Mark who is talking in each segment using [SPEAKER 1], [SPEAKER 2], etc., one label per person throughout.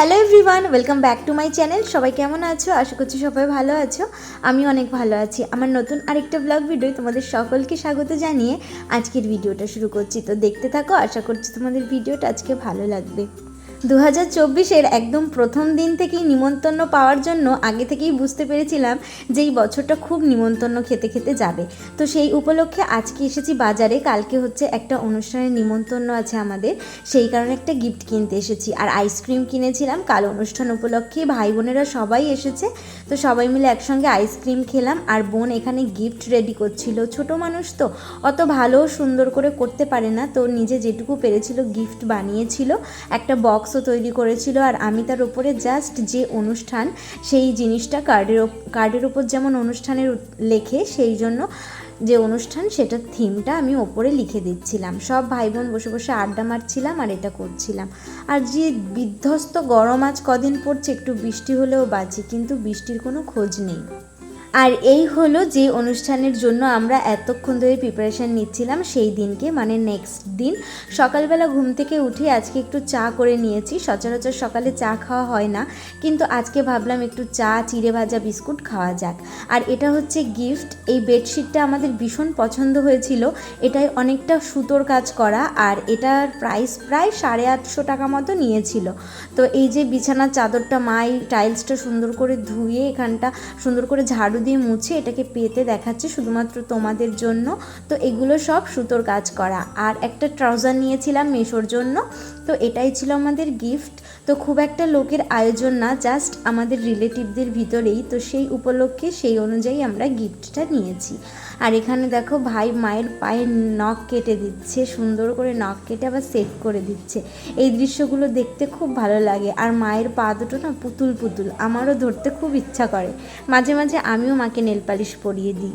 [SPEAKER 1] Hello everyone, welcome back to my channel. সবাই কেমন আছো? আশা করছি সবাই ভালো আছো। আমি অনেক ভালো আছি। আমার নতুন আরেকটা ব্লগ ভিডিও তোমাদের সকলকে স্বাগত জানিয়ে আজকের ভিডিওটা শুরু করছি। তো দেখতে থাকো, আশা করছি তোমাদের ভিডিওটা আজকে ভালো লাগবে। দু হাজার চব্বিশের একদম প্রথম দিন থেকেই নিমন্ত্রণ পাওয়ার জন্য আগে থেকেই বুঝতে পেরেছিলাম যে এই বছরটা খুব নিমন্ত্রণ খেতে খেতে যাবে। তো সেই উপলক্ষে আজকে এসেছি বাজারে, কালকে হচ্ছে একটা অনুষ্ঠানের নিমন্ত্রণ আছে আমাদের, সেই কারণে একটা গিফট কিনতে এসেছি। আর আইসক্রিম কিনেছিলাম, কাল অনুষ্ঠান উপলক্ষে ভাই বোনেরা সবাই এসেছে, তো সবাই মিলে একসঙ্গে আইসক্রিম খেলাম। আর বোন এখানে গিফট রেডি করছিল, ছোট মানুষ তো, অত ভালো সুন্দর করে করতে পারে না, তো নিজে যেটুকু পেরেছিল গিফট বানিয়েছিল। একটা বক্সও তৈরি করেছিল আর আমি তার উপরে জাস্ট যে অনুষ্ঠান, সেই জিনিসটা কার্ডের কার্ডের ওপর যেমন অনুষ্ঠানের লেখে, সেই জন্য যে অনুষ্ঠান সেটার থিমটা আমি ওপরে লিখে দিচ্ছিলাম। সব ভাই বোন বসে বসে আড্ডা মারছিলাম আর এটা করছিলাম। আর যে বিধ্বস্ত গরম আজ কদিন পড়ছে, একটু বৃষ্টি হলেও বাঁচি, কিন্তু বৃষ্টির কোনো খোঁজ নেই। আর এই হলো যে অনুষ্ঠানের জন্য আমরা এতক্ষণ ধরে প্রিপারেশান নিচ্ছিলাম, সেই দিনকে মানে নেক্সট দিন। সকালবেলা ঘুম থেকে উঠে আজকে একটু চা করে নিয়েছি। সচরাচর সকালে চা খাওয়া হয় না, কিন্তু আজকে ভাবলাম একটু চা, চিড়ে ভাজা বিস্কুট খাওয়া যাক। আর এটা হচ্ছে গিফট এই বেডশিটটা আমাদের ভীষণ পছন্দ হয়েছিল। এটাই অনেকটা সুতোর কাজ করা, আর এটার প্রাইস প্রায় সাড়ে আটশো টাকা মতো নিয়েছিল। তো এই যে বিছানার চাদরটা মাই টাইলসটা সুন্দর করে ধুয়ে, এখানটা সুন্দর করে ঝাড়ু দিয়ে মুছে এটাকে পেতে দেখাচ্ছে শুধুমাত্র তোমাদের জন্য। তো এগুলো সব সুতোর কাজ করা। আর একটা ট্রাউজার নিয়েছিলাম মেশোর জন্য। তো এটাই ছিল আমাদের গিফট তো খুব একটা লোকের আয়োজন না জাস্ট আমাদের রিলেটিভদের ভিতরেই। তো সেই উপলক্ষে সেই অনুযায়ী আমরা গিফটটা নিয়েছি। আর এখানে দেখো ভাই মায়ের পায়ে নখ কেটে দিচ্ছে, সুন্দর করে নখ কেটে আবার সেট করে দিচ্ছে। এই দৃশ্যগুলো দেখতে খুব ভালো লাগে। আর মায়ের পা দুটো না পুতুল পুতুল, আমারও ধরতে খুব ইচ্ছা করে। মাঝে মাঝে আমিও মাকে নেল পালিশ পরিয়ে দিই।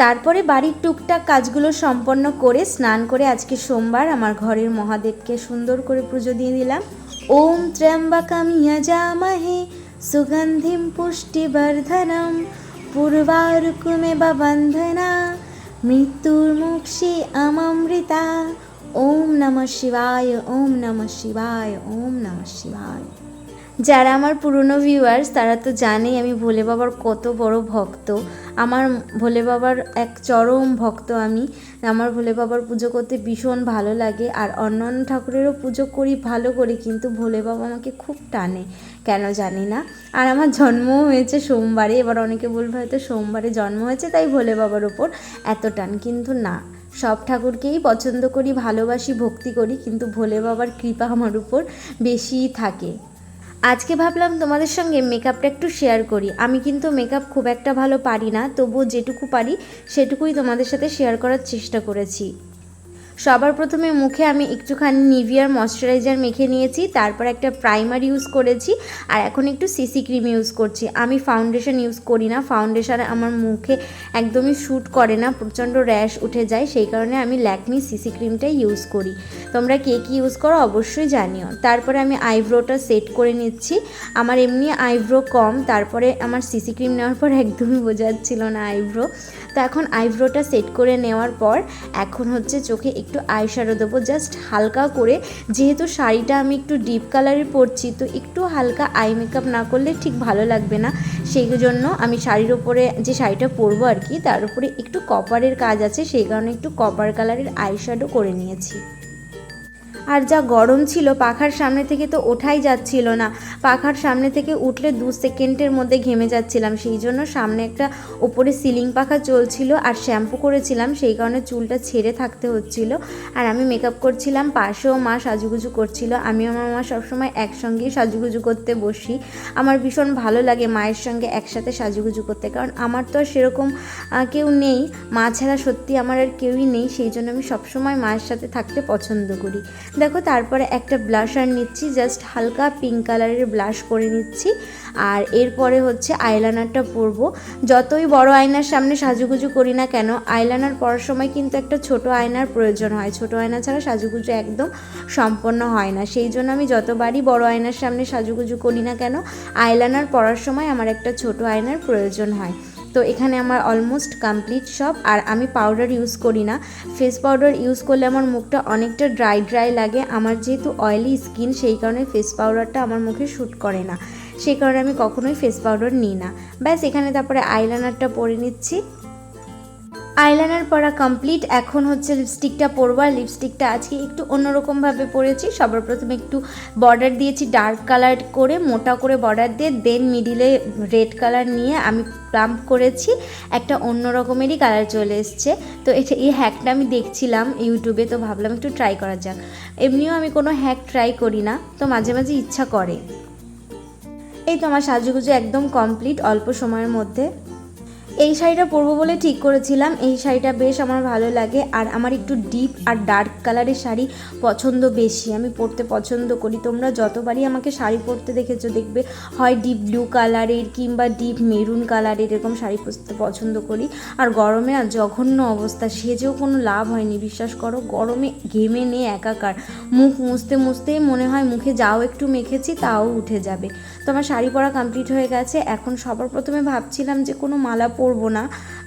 [SPEAKER 1] তারপরে বাড়ির টুকটাক কাজগুলো সম্পন্ন করে স্নান করে আজকে সোমবার আমার ঘরের মহাদেবকে সুন্দর করে পুজো দিয়ে দিলাম। ওম ত্র্যম্বকম যজামহে সুগন্ধিম পুষ্টিবর্ধনম পূর্বারুকুমে বন্ধনা মৃত্যুর্মুক্ষী অমৃতা ওম নমঃ শিবায়, ওম নমঃ শিবায়, ওম নমঃ শিবায়। যারা আমার পুরনো ভিউয়ার্স তারা তো জানেই আমি ভোলে বাবার কত বড় ভক্ত। আমার ভোলে বাবার এক চরম ভক্ত আমি। আমার ভোলে বাবার পুজো করতে ভীষণ ভালো লাগে আর অন্য অন্য ঠাকুরেরও পুজো করি ভালো করি, কিন্তু ভোলে বাবা আমাকে খুব টানে, কেন জানি না। আর আমার জন্মও হয়েছে সোমবারে, এবার অনেকে বলবে হয়তো সোমবারে জন্ম হয়েছে, তাই ভোলে বাবার ওপর এত টান, কিন্তু না। সব ঠাকুরকেই পছন্দ করি, ভালোবাসি, ভক্তি করি, কিন্তু ভোলে বাবার কৃপা আমার উপর বেশিই থাকে। আজকে ভাবলাম তোমাদের সঙ্গে মেকআপটা একটু শেয়ার করি। আমি কিন্তু মেকআপ খুব একটা ভালো পারি না, তবুও যেটুকু পারি সেটুকুই তোমাদের সাথে শেয়ার করার চেষ্টা করেছি। সবার প্রথমে মুখে আমি একটুখানি নিভিয়ার ময়শ্চারাইজার মেখে নিয়েছি, তারপর একটা প্রাইমার ইউজ করেছি, আর এখন একটু সিসি ক্রিম ইউজ করছি। আমি ফাউন্ডেশন ইউজ করি না, ফাউন্ডেশন আমার মুখে একদমই শ্যুট করে না, প্রচণ্ড র্যাশ উঠে যায়, সেই কারণে আমি ল্যাকমি সিসি ক্রিমটাই ইউজ করি। তোমরা কে কী ইউজ করো অবশ্যই জানিও। তারপরে আমি আইব্রোটা সেট করে নিচ্ছি। আমার এমনি আইব্রো কম, তারপরে আমার সিসি ক্রিম নেওয়ার পর একদমই বোঝাচ্ছিল না আইব্রো। তো এখন আইব্রোটা সেট করে নেওয়ার পর, এখন হচ্ছে চোখে একটু আইশ্যাডো দেবো জাস্ট হালকা করে। যেহেতু শাড়িটা আমি একটু ডিপ কালারে পরছি, তো একটু হালকা আই মেকআপ না করলে ঠিক ভালো লাগবে না। সেই জন্য আমি শাড়ির ওপরে যে শাড়িটা পরবো আর কি, তার উপরে একটু কপারের কাজ আছে, সেই কারণে একটু কপার কালারের আইশ্যাডো করে নিয়েছি। আর যা গরম ছিল পাখার সামনে থেকে তো ওঠাই যাচ্ছিল না। পাখার সামনে থেকে উঠলে দু সেকেন্ডের মধ্যে ঘেমে যাচ্ছিলাম। সেই জন্য সামনে একটা ওপরে সিলিং পাখা চলছিল আর শ্যাম্পু করেছিলাম, সেই কারণে চুলটা ছেড়ে থাকতে হচ্ছিল। আর আমি মেকআপ করছিলাম, পাশেও মা সাজুগুজু করছিল। আমি আমার মা সবসময় একসঙ্গেই সাজুগুজু করতে বসি। আমার ভীষণ ভালো লাগে মায়ের সঙ্গে একসাথে সাজুগুজু করতে, কারণ আমার তো আর সেরকম কেউ নেই। মা ছাড়া সত্যি আমার আর কেউই নেই। সেই জন্য আমি সবসময় মায়ের সাথে থাকতে পছন্দ করি। দেখো, তারপরে একটা ব্লাশার নিচ্ছি জাস্ট হালকা পিঙ্ক কালারের ব্লাশ করে নিচ্ছি। আর এরপরে হচ্ছে আইলাইনারটা পরবো। যতই বড় আয়নার সামনে সাজুগুজু করি না কেন আইলাইনার পরার সময় কিন্তু একটা ছোট আয়নার প্রয়োজন হয়। ছোট আয়না ছাড়া সাজুগুজু একদম সম্পন্ন হয় না। সেই জন্য আমি যতবারই বড় আয়নার সামনে সাজুগুজু করি না কেন আইলাইনার পরার সময় আমার একটা ছোট আয়নার প্রয়োজন হয়।
[SPEAKER 2] তো এখানে আমার অলমোস্ট কমপ্লিট সব, আর আমি পাউডার ইউজ করি না। ফেস পাউডার ইউজ করলে আমার মুখটা অনেকটা ড্রাই ড্রাই লাগে। আমার যেহেতু অয়েলি স্কিন সেই কারণে ফেস পাউডারটা আমার মুখে শ্যুট করে না। সেই কারণে আমি কখনোই ফেস পাউডার নিই না। ব্যাস, এখানে তারপরে আইলাইনারটা পরে নিচ্ছি। আইলাইনার পরা কমপ্লিট এখন হচ্ছে লিপস্টিকটা পরবো আর লিপস্টিকটা আজকে একটু অন্যরকমভাবে পরেছি। সবার প্রথমে একটু বর্ডার দিয়েছি ডার্ক কালার করে, মোটা করে বর্ডার দিয়ে দেন মিডিলে রেড কালার নিয়ে আমি প্লাম্প করেছি। একটা অন্য রকমেরই কালার চলে এসছে। তো এটা এই হ্যাকটা আমি দেখছিলাম ইউটিউবে তো ভাবলাম একটু ট্রাই করা যাক। এমনিও আমি কোনো হ্যাক ট্রাই করি না, তো মাঝে মাঝে ইচ্ছা করে। এই তো আমার সাজুগুজু একদম কমপ্লিট অল্প সময়ের মধ্যে। এই শাড়িটা পরবো বলে ঠিক করেছিলাম। এই শাড়িটা বেশ আমার ভালো লাগে আর আমার একটু ডিপ আর ডার্ক কালারের শাড়ি পছন্দ বেশি। আমি পরতে পছন্দ করি। তোমরা যতবারই আমাকে শাড়ি পরতে দেখেছ দেখবে, হয় ডিপ ব্লু কালারের কিংবা ডিপ মেরুন কালারের এরকম শাড়ি পরতে পছন্দ করি। আর গরমে আর জঘন্য অবস্থা, সেজেও কোনো লাভ হয়নি। বিশ্বাস করো, গরমে ঘেমে নিয়ে একাকার। মুখ মুছতে মুছতেই মনে হয় মুখে যাও একটু মেখেছি, তাও উঠে যাবে। তো আমার শাড়ি পরা কমপ্লিট হয়ে গেছে। এখন সবার প্রথমে ভাবছিলাম যে কোনো মালা পরবো না।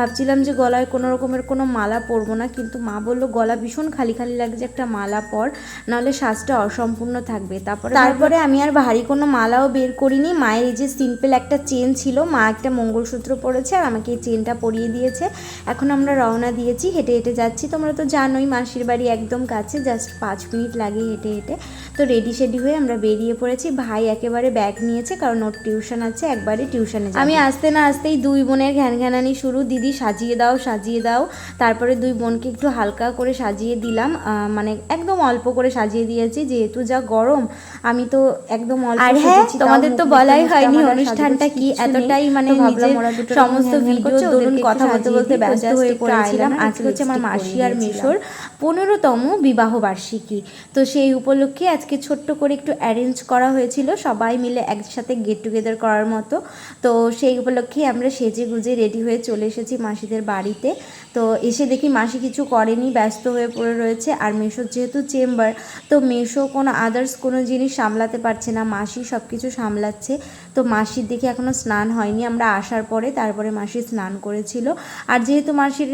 [SPEAKER 2] ভাবছিলাম যে গলায় কোনো রকমের কোনো মালা পরবো না কিন্তু মা বলল গলা ভীষণ খালি খালি লাগছে একটা মালা পর নাহলে সাজটা অসম্পূর্ণ থাকবে। তারপরে তারপরে আমি আর ভারী কোনো মালাও বের করিনি। মায়ের এই যে সিম্পল একটা চেন ছিল মা একটা মঙ্গলসূত্র পরেছে আর আমাকে এই চেনটা পরিয়ে দিয়েছে। এখন আমরা রওনা দিয়েছি হেঁটে হেঁটে যাচ্ছি। তোমরা তো জানোই মাসির বাড়ি একদম কাছে জাস্ট পাঁচ মিনিট লাগে হেঁটে হেঁটে। তো রেডি শেডি হয়ে আমরা বেরিয়ে পড়েছি। ভাই একেবারে ব্যাগ নিয়েছে কারণ ওর টিউশন আছে একবারে টিউশনে আমি আসতে না আসতেই দুই বোনের ঘ্যান ঘ্যানানি শুরু। দিদি সাজিয়ে দাও সাজিয়ে দাও। তারপরে দুই বোনকে একটু হালকা করে সাজিয়ে দিলাম। মানে একদম অল্প করে সাজিয়ে দিয়েছি। যেহেতু যা গরম আমি তো একদম অল্প
[SPEAKER 1] আর হ্যাঁ, তোমাদের তো বলাই হয়নি অনুষ্ঠানটা কি, এতটাই মানে নিজের সমস্ত ভিডিও দরুন কথা বলতে বলতে ব্যস্ত হয়ে পড়েছিলাম। আজকে হচ্ছে আমার মাসি আর। মেশোর পনেরোতম বিবাহ বার্ষিকী। তো সেই উপলক্ষে আজকে ছোট্ট করে একটু অ্যারেঞ্জ করা হয়েছিল। সবাই মিলে একসাথে গেট টুগেদার করার মতো। তো সেই উপলক্ষে আমরা সেজে গুজে রেডি হয়ে চলে এসেছি। মাসিদের বাড়িতে। তো এসে দেখি মাসি কিছু করেনি, ব্যস্ত হয়ে পড়ে রয়েছে। আর মেশোর যেহেতু চেম্বার, তো মেশো কোনো আদার্স কোনো জিনিস সামলাতে পারছে না। মাসি সব কিছু সামলাচ্ছে। তো মাসির দেখি এখনও স্নান হয়নি। আমরা আসার পরে তারপরে মাসি স্নান করেছিল। আর যেহেতু মাসির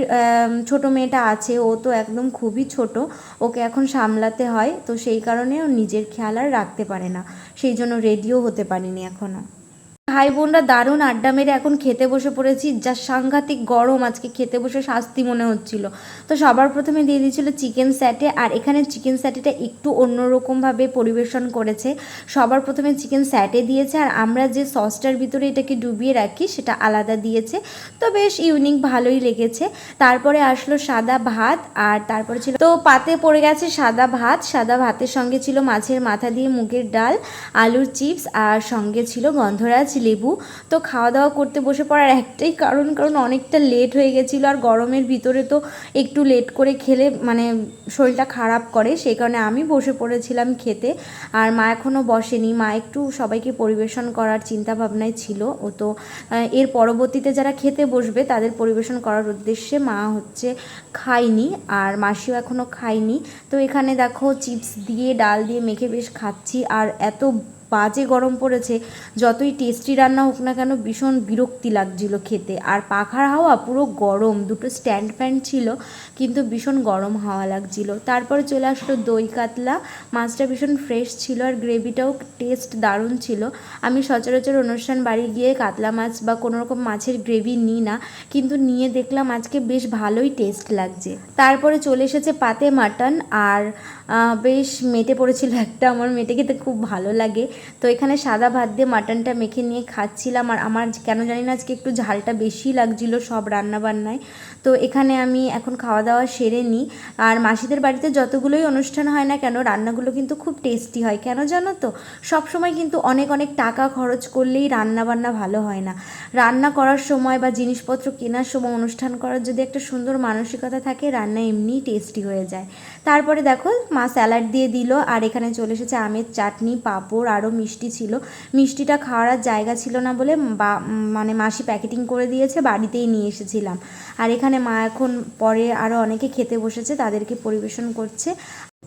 [SPEAKER 1] ছোট মেয়েটা আছে, ও তো একদম খুবই ছোট, ওকে এখন সামলাতে হয়। তো সেই কারণে ও নিজের খেয়াল আর রাখতে পারে না। সেই জন্য রেডিও হতে পারিনি এখনও ভাই বোনরা দারুণ আড্ডা মেরে এখন খেতে বসে পড়েছি, যা সাংঘাতিক গরম আজকে খেতে বসে শাস্তি মনে হচ্ছিল। তো সবার প্রথমে দিয়ে দিয়েছিল চিকেন স্যাটে, আর এখানে চিকেন স্যাটেটা একটু অন্যরকমভাবে পরিবেশন করেছে। সবার প্রথমে চিকেন স্যাটে দিয়েছে, আর আমরা যে সসটার ভিতরে এটাকে ডুবিয়ে রাখি সেটা আলাদা দিয়েছে। তো বেশ ইউনিক, ভালোই লেগেছে। তারপরে আসলো সাদা ভাত, আর তারপরে ছিল তো পাতে পড়ে গেছে সাদা ভাত। সাদা ভাতের সঙ্গে ছিল মাছের মাথা দিয়ে মুগের ডাল, আলুর চিপস, আর সঙ্গে ছিল গন্ধরাজ লেবু। তো খাওয়া দাওয়া করতে বসে পড়ার একটাই কারণ কারণ অনেকটা লেট হয়ে গেছিল আর গরমের ভিতরে তো একটু লেট করে খেলে মানে শরীরটা খারাপ করে, সেই কারণে আমি বসে পড়েছিলাম খেতে। আর মা এখনও বসেনি। মা একটু সবাইকে পরিবেশন করার চিন্তা ভাবনায় ছিল। ও তো এর পরবর্তীতে যারা খেতে বসবে তাদের পরিবেশন করার উদ্দেশ্যে মা হচ্ছে খায়নি আর মাসিও এখনও খায়নি। তো এখানে দেখো চিপস দিয়ে, ডাল দিয়ে মেখে বেশ খাচ্ছি। আর এত বাজে গরম পড়েছে, যতই টেস্টি রান্না হোক না কেন ভীষণ বিরক্তি লাগছিল খেতে। আর পাখার হাওয়া পুরো গরম, দুটো স্ট্যান্ড ফ্যান ছিল, কিন্তু ভীষণ গরম হাওয়া লাগছিল। তারপরে চলে আসলো দই কাতলা, মাছটা ভীষণ ফ্রেশ ছিল আর গ্রেভিটাও টেস্ট দারুণ ছিল। আমি সচরাচর অনুষ্ঠান বাড়ি গিয়ে কাতলা মাছ বা কোনো রকম মাছের গ্রেভি নিই না, কিন্তু নিয়ে দেখলাম আজকে বেশ ভালোই টেস্ট লাগছে। তারপরে চলে এসেছে পাতে মাটন, আর বেশ মেটে পড়েছিল একটা, আমার মেটে খেতে খুব ভালো লাগে। তো এখানে সাদা ভাত দিয়ে মাটনটা মেখে নিয়ে খাচ্ছিলাম আর আমার কেন জানি না আজকে একটু ঝালটা বেশি লাগছিল সব রান্না বান্নায় তো এখানে আমি এখন খাওয়া দাওয়া সেরে নিই। আর মাসিদের বাড়িতে যতগুলোই অনুষ্ঠান হয় না কেন, রান্নাগুলো কিন্তু খুব টেস্টি হয়। কেন জানো তো? সব সময় কিন্তু অনেক অনেক টাকা খরচ করলেই রান্না বান্না ভালো হয় না। রান্না করার সময় বা জিনিসপত্র কেনার সময় অনুষ্ঠান করার যদি একটা সুন্দর মানসিকতা থাকে, রান্না এমনিই টেস্টি হয়ে যায়। তারপরে দেখো মা স্যালাড দিয়ে দিল, আর এখানে চলে এসেছে আমের চাটনি, পাঁপড় আরও মিষ্টি ছিল। মিষ্টিটা খাওয়ার আর জায়গা ছিল না বলে বা মানে মাসি প্যাকেটিং করে দিয়েছে, বাড়িতেই নিয়ে এসেছিলাম। আর এখানে মা এখন পরে আরও অনেকে খেতে বসেছে, তাদেরকে পরিবেশন করছে।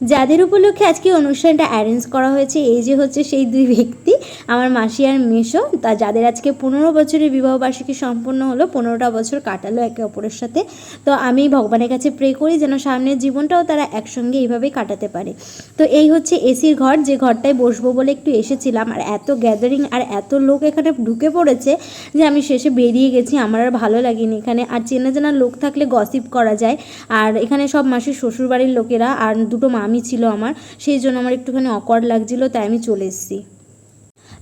[SPEAKER 1] যাদের উপলক্ষে আজকে অনুষ্ঠানটা অ্যারেঞ্জ করা হয়েছে, এই যে হচ্ছে সেই দুই ব্যক্তি, আমার মাসি আর মেশো তা যাদের আজকে পনেরো বছরের বিবাহবার্ষিকী সম্পন্ন হলো, পনেরোটা বছর কাটালো একে অপরের সাথে। তো আমি ভগবানের কাছে প্রে করি যেন সামনের জীবনটাও তারা একসঙ্গে এইভাবেই কাটাতে পারে। তো এই হচ্ছে এসির ঘর, যে ঘরটায় বসবো বলে একটু এসেছিলাম, আর এত গ্যাদারিং আর এত লোক এখানে ঢুকে পড়েছে যে আমি শেষে বেরিয়ে গেছি, আমার আর ভালো লাগেনি এখানে। আর চেনা জানা লোক থাকলে গসিপ করা যায়। আর এখানে সব মাসির শ্বশুরবাড়ির লোকেরা, আর দুটো মামি ছিল আমার, সেই জন্য আমার একটুখানি অকওয়ার্ড লাগছিল, তাই আমি চলে এসেছি।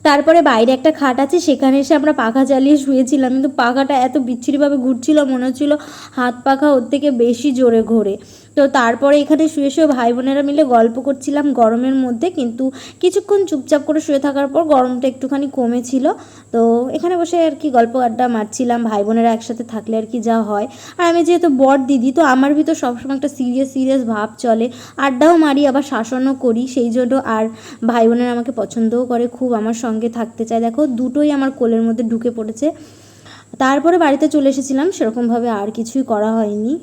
[SPEAKER 1] তারপরে বাইরে একটা খাট আছে, সেখানে এসে আমরা পাখা চালিয়ে শুয়েছিলাম, কিন্তু পাখাটা এত বিচ্ছিরিভাবে ঘুরছিল, মনে হচ্ছিল হাত পাখা ওর থেকে বেশি জোরে ঘোরে। তো তারপরে এখানে শুয়ে শুয়ে ভাই বোনেরা মিলে গল্প করছিলাম গরমের মধ্যে, কিন্তু কিছুক্ষণ চুপচাপ করে শুয়ে থাকার পর গরমটা একটুখানি কমেছিল। তো এখানে বসে আর কি গল্প আড্ডা মারছিলাম, ভাই বোনেরা একসাথে থাকলে আর কি যা হয়। আর আমি যেহেতু বর দিদি, তো আমার ভিতর সবসময় একটা সিরিয়াস সিরিয়াস ভাব চলে। আড্ডাও মারি, আবার শাসনও করি, সেই জন্য আর ভাই বোনেরা আমাকে পছন্দও করে, খুব আমার সঙ্গে থাকতে চায়। দেখো, দুটোই আমার কোলের মধ্যে ঢুকে পড়েছে। তারপরে বাড়িতে চলে এসেছিলাম, সেরকমভাবে আর কিছুই করা হয়নি।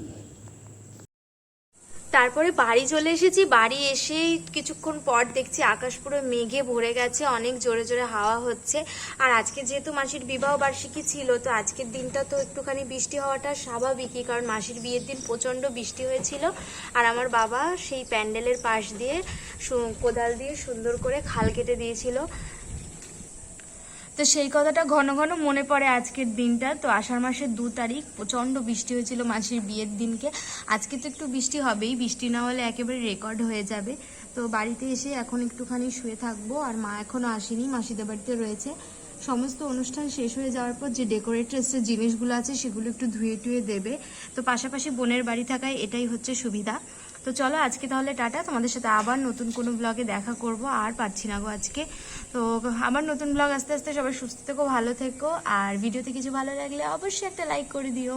[SPEAKER 3] তারপরে বাড়ি চলে এসেছি। বাড়ি এসেই কিছুক্ষণ পর দেখছি আকাশ পুরো মেঘে ভরে গেছে, অনেক জোরে জোরে হাওয়া হচ্ছে। আর আজকে যেহেতু মাসির বিবাহ বার্ষিকী ছিল, তো আজকের দিনটা তো একটুখানি বৃষ্টি হওয়াটা স্বাভাবিকই, কারণ মাসির বিয়ের দিন প্রচণ্ড বৃষ্টি হয়েছিল। আর আমার বাবা সেই প্যান্ডেলের পাশ দিয়ে কোদাল দিয়ে সুন্দর করে খাল কেটে দিয়েছিল। তো সেই কথাটা ঘন ঘন মনে পড়ে আজকের দিনটা। তো আষাঢ় মাসের দু তারিখ, প্রচণ্ড বৃষ্টি হয়েছিল মাসির বিয়ের দিনকে। আজকে তো একটু বৃষ্টি হবেই, বৃষ্টি না হলে একেবারে রেকর্ড হয়ে যাবে। তো বাড়িতে এসে এখন একটুখানি শুয়ে থাকব, আর মা এখনও আসেনি, মাসিদের বাড়িতে রয়েছে। সমস্ত অনুষ্ঠান শেষ হয়ে যাওয়ার পর যে ডেকোরেটার্সের জিনিসগুলো আছে, সেগুলো একটু ধুয়ে টুয়ে দেবে। তো পাশাপাশি বোনের বাড়ি থাকায় এটাই হচ্ছে সুবিধা। তো চলো আজকে তাহলে টাটা। তোমাদের সাথে আবার নতুন কোনো ব্লগে দেখা করব। আর পারছি না গো আজকে। তো আমার নতুন ব্লগ আস্তে আস্তে সবাই সুস্থ থেকো, ভালো থেকো। আর ভিডিওতে কিছু ভালো লাগলে অবশ্যই একটা লাইক করে দিও।